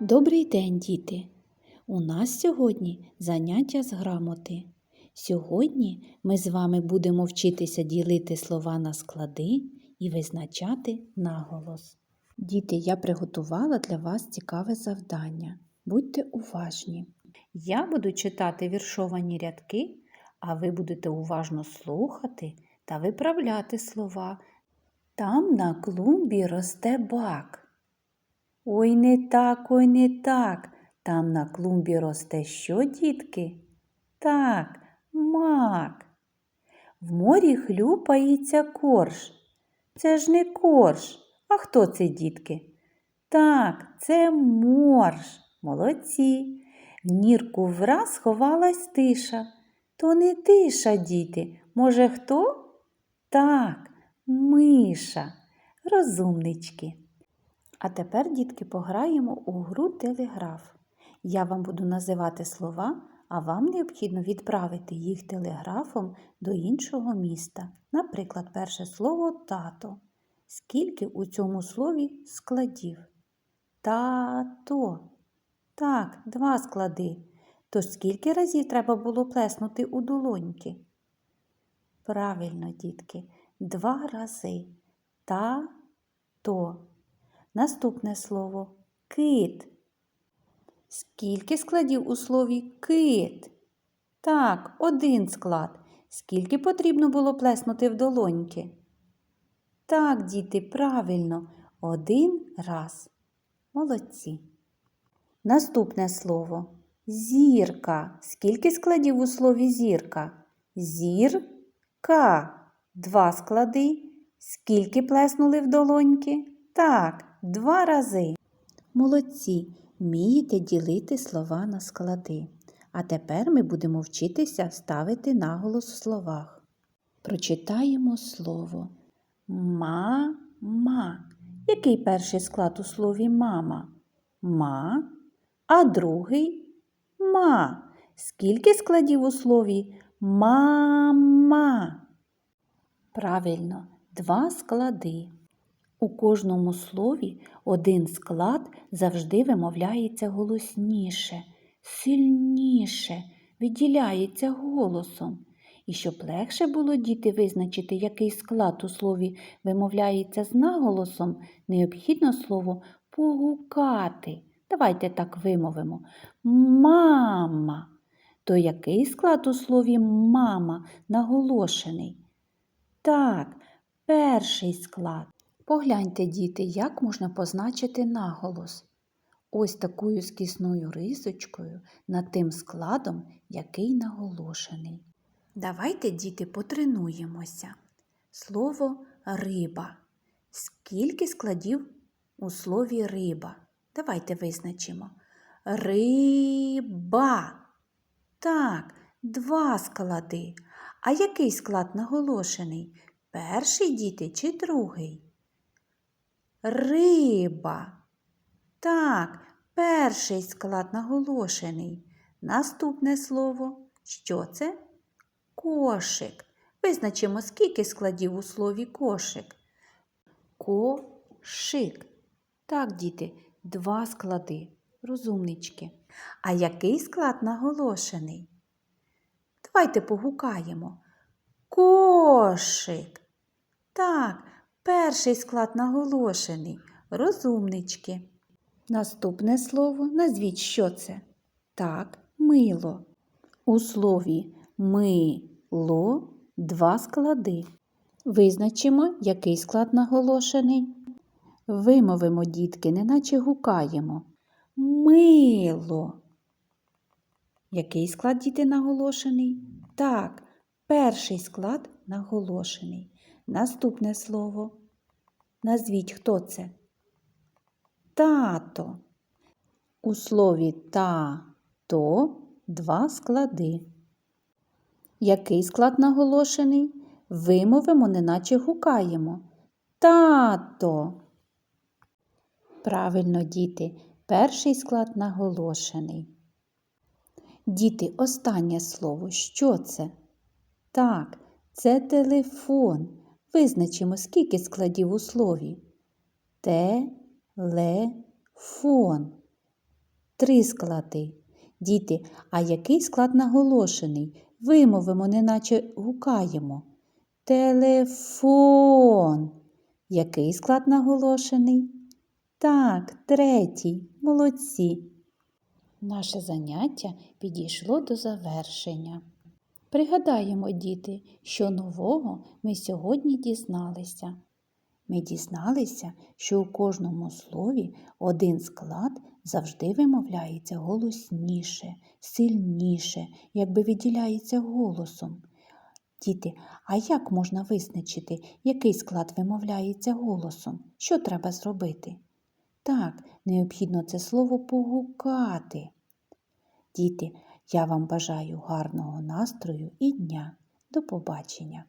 Добрий день, діти! У нас сьогодні заняття з грамоти. Сьогодні ми з вами будемо вчитися ділити слова на склади і визначати наголос. Діти, я приготувала для вас цікаве завдання. Будьте уважні. Я буду читати віршовані рядки, а ви будете уважно слухати та виправляти слова. Там на клумбі росте бак. Ой не так, ой не так. Там на клумбі росте що, дітки? Так, мак. В морі хлюпається корж. Це ж не корж. А хто це, дітки? Так, це морж. Молодці. В нірку враз сховалась тиша. То не тиша, діти. Може, хто? Так, миша. Розумнички. А тепер, дітки, пограємо у гру телеграф. Я вам буду називати слова, а вам необхідно відправити їх телеграфом до іншого міста. Наприклад, перше слово тато. Скільки у цьому слові складів? Тато. Так, два склади. Тож скільки разів треба було плеснути у долоньки? Правильно, дітки, два рази. Та-то. Наступне слово кит. Скільки складів у слові кит? Так, один склад. Скільки потрібно було плеснути в долоньки? Так, діти, правильно, один раз. Молодці. Наступне слово зірка. Скільки складів у слові зірка? Зірка. Два склади. Скільки плеснули в долоньки? Так, два рази. Молодці, вмієте ділити слова на склади. А тепер ми будемо вчитися ставити наголос в словах. Прочитаємо слово мама. Який перший склад у слові мама? Ма, а другий ма. Скільки складів у слові мама? Правильно, два склади. У кожному слові один склад завжди вимовляється голосніше, сильніше, виділяється голосом. І щоб легше було діти визначити, який склад у слові вимовляється з наголосом, необхідно слово погукати. Давайте так вимовимо. Мама. То який склад у слові мама наголошений? Так, перший склад. Погляньте, діти, як можна позначити наголос. Ось такою скісною рисочкою над тим складом, який наголошений. Давайте, діти, потренуємося. Слово риба. Скільки складів у слові риба? Давайте визначимо. Риба. Так, два склади. А який склад наголошений? Перший діти чи другий? Риба. Так, перший склад наголошений. Наступне слово. Що це? Кошик. Визначимо, скільки складів у слові кошик. Кошик. Так, діти, два склади. Розумнички. А який склад наголошений? Давайте погукаємо. Кошик. Так, перший склад наголошений. Розумнички. Наступне слово назвіть, що це? Так, мило. У слові мило два склади. Визначимо, який склад наголошений. Вимовимо, дітки, неначе гукаємо. Мило. Який склад діти наголошений? Так, перший склад наголошений. Наступне слово. Назвіть, хто це? Тато. У слові тато два склади. Який склад наголошений? Вимовимо, неначе гукаємо. Тато. Правильно, діти, перший склад наголошений. Діти, останнє слово. Що це? Так, це телефон. Визначимо, скільки складів у слові. Телефон. три склади. Діти, а який склад наголошений? Вимовимо, неначе гукаємо. Телефон. Який склад наголошений? Так, третій. Молодці. Наше заняття підійшло до завершення. Пригадаємо, діти, що нового ми сьогодні дізналися. Ми дізналися, що у кожному слові один склад завжди вимовляється голосніше, сильніше, якби виділяється голосом. Діти, а як можна визначити, який склад вимовляється голосом? Що треба зробити? Так, необхідно це слово погукати. Діти, я вам бажаю гарного настрою і дня. До побачення!